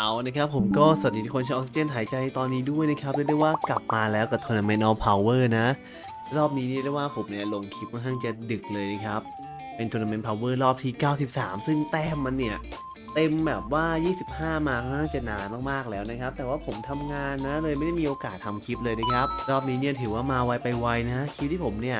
เอานะครับผมก็สวัสดีทุกคนชาวออกซิเจนหายใจตอนนี้ด้วยนะครับเรียกได้ว่ากลับมาแล้วกับทัวร์นาเมนต์เอาพาวเวอร์นะ รอบนี้เรียกได้ว่าผมเนี่ยลงคลิปค่อนข้างจะดึกเลยนะครับ เป็นทัวร์นาเมนต์พาวเวอร์รอบที่ 93 ซึ่งแต้มมันเนี่ย เต็มแบบว่า 25 มาค่อนข้างจะนานมากๆแล้วนะครับ แต่ว่าผมทำงานนะเลยไม่ได้มีโอกาสทำคลิปเลยนะครับ รอบนี้เนี่ยถือว่ามาไวไปไวนะคลิปที่ผมเนี่ย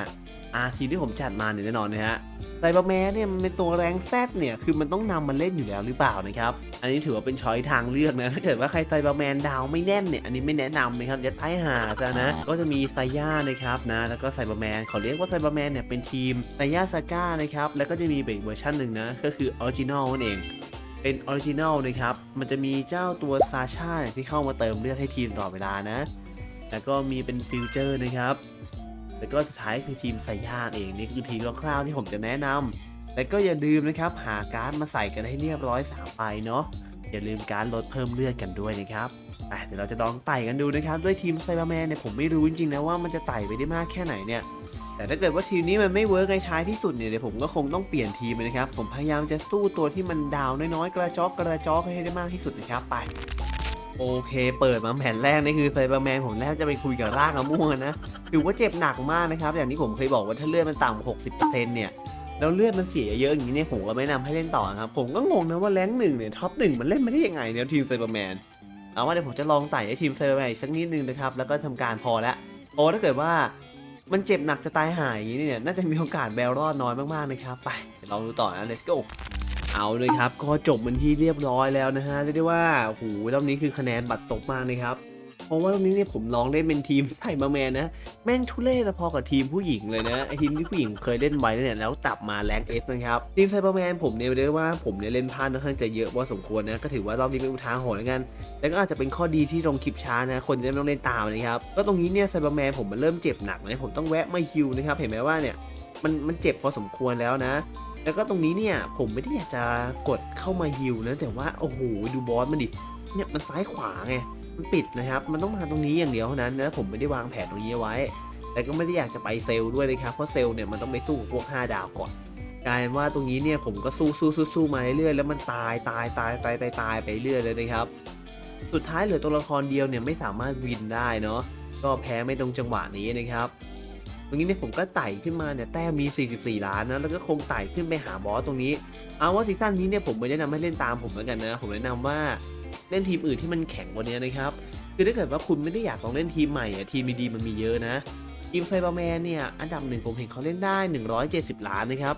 อาทีที่ผมจัดมาเนี่ยแน่นอนนะฮะไซเบอร์แมนเนี่ยมันเป็นตัวแรงแซดเนี่ยคือมันต้องนำมาเล่นอยู่แล้วหรือเปล่านะครับ อันนี้ถือว่าเป็นช้อยทางเลือกนะถ้าเกิดว่าใครไซเบอร์แมนดาวไม่แน่นเนี่ยอันนี้ไม่แนะนำนะครับจะท้ายหาซะนะก็จะมีไซย่านะครับนะแล้วก็ไซเบอร์แมนเขาเรียกว่าไซเบอร์แมนเนี่ยเป็นทีมไซย่าซาก้านะครับแล้วก็จะมีอีกเวอร์ชันหนึ่งนะก็คือออริจินอลนั่นเอง เป็นออริจินอลนะครับ มันจะมีเจ้าตัวซาชาเนี่ยที่เข้ามาเติมเลือดให้ทีมตลอเวลานะ แล้วก็มีเป็นฟิวเจอร์นะครับ แล้วก็สุดท้ายคือทีมไซย่าเองนี่คือทีมคร่าวๆที่ผมจะแนะนำและก็อย่าลืมนะครับหาการ์ดมาใส่กันให้เรียบร้อย3ใบเนาะ อย่าลืมการลดเพิ่มเลือดกันด้วยนะครับอะเดี๋ยวเราจะลองไต่กันดูนะครับ ด้วยทีมไซบาร์แมนเนี่ยผมไม่รู้จริงๆนะว่ามันจะไต่ไปได้มากแค่ไหนเนี่ย แต่ถ้าเกิดว่าทีมนี้มันไม่เวิร์กในท้ายที่สุดเนี่ยเดี๋ยวผมก็คงต้องเปลี่ยนทีมนะครับ ผมพยายามจะสู้ตัวที่มันดาวน้อยๆ กระจอกกระจอกให้ได้มากที่สุดนะครับไปโอเค เปิดมาแผ่นแรกนี่คือไซเบอร์แมนผมแรกจะไปคุยกับรากมะม่วงนะถือว่าเจ็บหนักมากนะครับ อย่างที่ผมเคยบอกว่าถ้าเลือดมันต่ำกว่า60%เนี่ยแล้วเลือดมันเสียเยอะอย่างนี้เนี่ยผมก็ไม่นะนำให้เล่นต่อครับ ผมก็งงนะว่าแรงหนึ่งเนี่ยท็อปหนึ่งมันเล่นมาได้ยังไงเนี่ยทีมไซเบอร์แมนเอาว่าเดี๋ยวผมจะลองไต่ให้ทีมไซเบอร์แมนอีกสักนิดนึงนะครับแล้วก็ทำการพอแล้วโอ้ถ้าเกิดว่า มันเจ็บหนักจะตายหายอย่างนี้เนี่ยน่าจะมีโอกาสแบลรอดน้อยมากๆนะครับไปเดี๋ยวลองดูต่อนะ let's go เอาเลยครับ ก็จบมันที่เรียบร้อยแล้วนะฮะเรียกได้ว่าโอ้โหรอบนี้คือคะแนนบัตรตกมากนะครับ เพราะว่ารอบนี้เนี่ยผมลองเล่นเป็นทีมไทมาแมนนะ แม่งทุเรศพอกับทีมผู้หญิงเลยนะไอทีมที่ผู้หญิงเคยเล่นไว้เนี่ยแล้วตับมาแรงเอสนะครับทีมไซเบอร์แมนผมเนี่ยเรียกได้ว่าผมเนี่ยเล่นพลาดค่อนข้างจะเยอะพอสมควรนะก็ถือว่ารอบนี้เป็นอุทาหรณ์แล้วกันแล้วก็อาจจะเป็นข้อดีที่ลงคลิปช้านะคนจะไม่ต้องเล่นตามนะครับก็ตรงนี้เนี่ยไซเบอร์แมนผมมันเริ่มเจ็บหนักเนะผมต้องแวะมาฮิวนะครับเห็นไหมว่าเนี่ยมันมันเจ็บพอสมควรแล้วนะแล้วก็ตรงนี้เนี่ยผมไม่ได้อยากจะกดเข้ามาฮิวนะแต่ว่าโอ้โหดูบอสมันดิเนี่ยมันซ้ายขวาไง มันปิดนะครับ มันต้องมาตรงนี้อย่างเดียวเท่านั้นนะผมไม่ได้วางแผนตรงนี้ไว้ แต่ก็ไม่ได้อยากจะไปเซลล์ด้วยนะครับ เพราะเซลล์เนี่ยมันต้องไปสู้กับพวก 5 ดาวก่อน กลายเป็นว่าตรงนี้เนี่ยผมก็สู้สู้สู้สู้มาเรื่อยแล้วมันตายตายตายตายตายตายไปเรื่อยเลยนะครับ สุดท้ายเหลือตัวละครเดียวเนี่ยไม่สามารถวินได้เนาะ ก็แพ้ไม่ตรงจังหวะนี้นะครับตรงนี้เนี่ยผมก็ไต่ขึ้นมาเนี่ยแต้มมี 44 ล้านนะแล้วก็คงไต่ขึ้นไปหาบอสตรงนี้ เอาว่าซีซั่นนี้เนี่ยผมไม่แนะนำให้เล่นตามผมแล้วกันนะ ผมแนะนำว่า เล่นทีมอื่นที่มันแข็งกว่านี้นะครับคือถ้าเกิดว่าคุณไม่ได้อยากลองเล่นทีมใหม่อะทีมดีๆมันมีเยอะนะทีมไซเบอร์แมนเนี่ยอันดับหนึ่งผมเห็นเขาเล่นได้ 170 ล้านนะครับ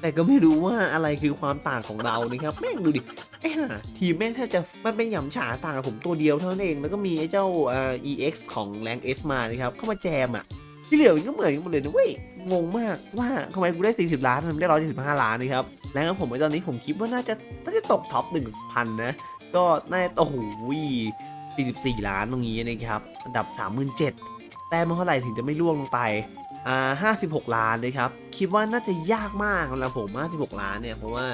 แต่ก็ไม่รู้ว่าอะไรคือความต่างของเรานะครับแม่งดูดิไอ้ห่าทีมแม่งแทบจะมันเป็นหยำฉาต่างกับผมตัวเดียวเท่านั้นเองแล้วก็มีไอ้เจ้าเอ่อ EX ของแรง S มานะครับเข้ามาแจมอะที่เหลือมันก็เหมือนกันหมดเลยนะเว้ยงงมากว่าทำไมกูได้ 40 ล้านมันได้ 175 ล้านนะครับแล้วผมไอ้ตอนนี้ผมคิดว่าน่าจะน่าจะตกท็อป 1,000 นะ ก็น่าโอ้โห44 ล้านตรงนี้นะครับอันดับ 37แต้มเท่าไหร่ถึงจะไม่ล่วงลงไปอ่า56 ล้านนะครับคิดว่าน่าจะยากมากสำหรับผม56 ล้านเนี่ยเพราะว่า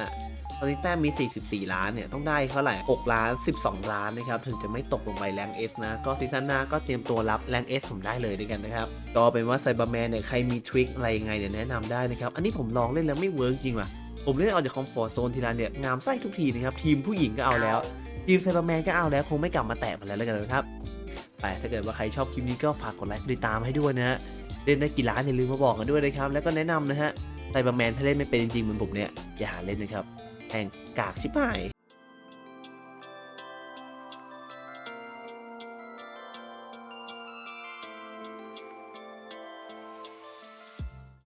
ตอนนี้แต้มมี 44 ล้านเนี่ย ต้องได้เท่าไหร่ 6 ล้าน 12 ล้านนะครับ ถึงจะไม่ตกลงไปแรง S นะ ก็ซีซั่นหน้าก็เตรียมตัวรับแรง S ผมได้เลยด้วยกันนะครับ ก็เป็นว่าไซบาร์แมนเนี่ย ใครมีทริคอะไรยังไงเนี่ย แนะนำได้นะครับ อันนี้ผมลองเล่นแล้วไม่เวิร์กจริงว่ะ ผมเล่นออกจากคอมฟอร์ทโซนทีไรเนี่ย งามไส้ทุกทีนะครับ ทีมผู้หญิงก็เอาแล้ว ทีมไซบาร์แมนก็เอาแล้วคงไม่กลับมาแตะมันแล้วแล้วกันนะครับไปถ้าเกิดว่าใครชอบคลิปนี้ก็ฝากกดไลค์กดติดตามให้ด้วยนะฮะเล่นได้กี่ล้านอย่าลืมมาบอกกันด้วยนะครับแล้วก็แนะนำนะฮะไซบาร์แมนถ้าเล่นไม่เป็นจริงๆเหมือนผมเนี่ยอย่าหาเล่นนะครับแห่งกากชิบหาย